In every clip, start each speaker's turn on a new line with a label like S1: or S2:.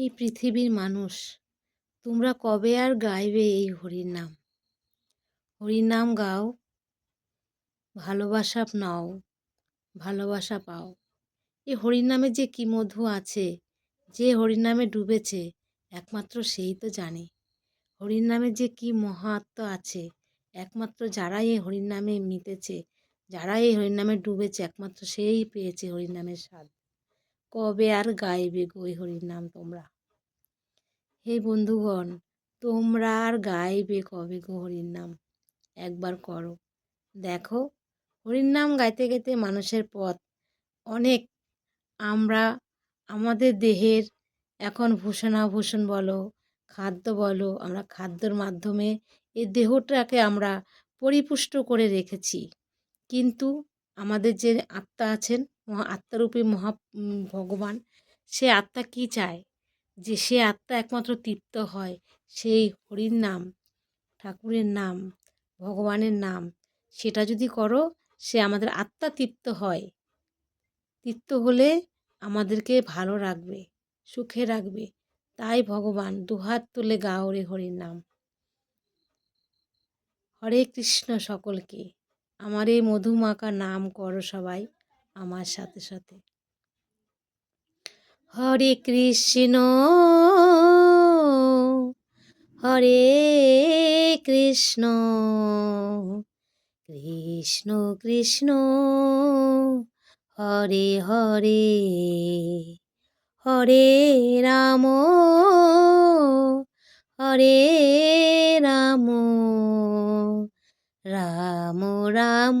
S1: এই পৃথিবীর মানুষ তোমরা কবে আর গাইবে এই হরির নাম হরির নাম গাও ভালোবাসা নাও ভালোবাসা পাও এই হরিনামে যে কি মধু আছে যে হরিনামে ডুবেছে একমাত্র সেই তো জানে হরিনামে যে কি মহাত্ম আছে একমাত্র যারাই এই হরিনামে মিতেছে যারা এই হরিনামে ডুবেছে একমাত্র সেই পেয়েছে হরিনামের স্বাদ কবে আর গাইবে গই হরির নাম তোমরা হে বন্ধুগণ তোমরা আর গাইবে কবে গো হরির নাম একবার করো দেখো হরির নাম গাইতে গাইতে মানুষের পথ অনেক আমরা আমাদের দেহের এখন ভূষণাভূষণ বলো খাদ্য বলো আমরা খাদ্যর মাধ্যমে এই দেহটাকে আমরা পরিপুষ্ট করে রেখেছি কিন্তু আমাদের যে আত্মা আছেন আত্মারূপী মহা ভগবান সে আত্মা কি চায় যে সে আত্মা একমাত্র তৃপ্ত হয় সেই হরির নাম ঠাকুরের নাম ভগবানের নাম সেটা যদি করো সে আমাদের আত্মা তৃপ্ত হয় তৃপ্ত হলে আমাদেরকে ভালো রাখবে সুখে রাখবে তাই ভগবান দুহাত তুলে গা ওরে হরির নাম হরে কৃষ্ণ সকলকে আমার এই মধুমাকা নাম করো সবাই আমার সাথে সাথে
S2: হরে কৃষ্ণ হরে কৃষ্ণ কৃষ্ণ কৃষ্ণ হরে হরে হরে রাম হরে রাম রাম রাম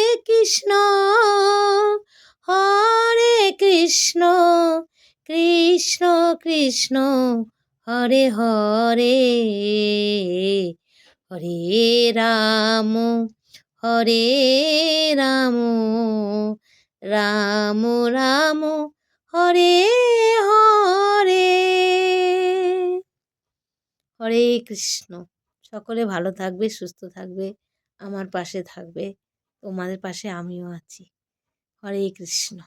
S2: কৃষ্ণ হরে কৃষ্ণ কৃষ্ণ কৃষ্ণ হরে হরে হরে রাম হরে রাম রাম রাম হরে হরে হরে কৃষ্ণ সকলে ভালো থাকবে সুস্থ থাকবে আমার পাশে থাকবে তোমাদের পাশে আমিও আছি হরে কৃষ্ণ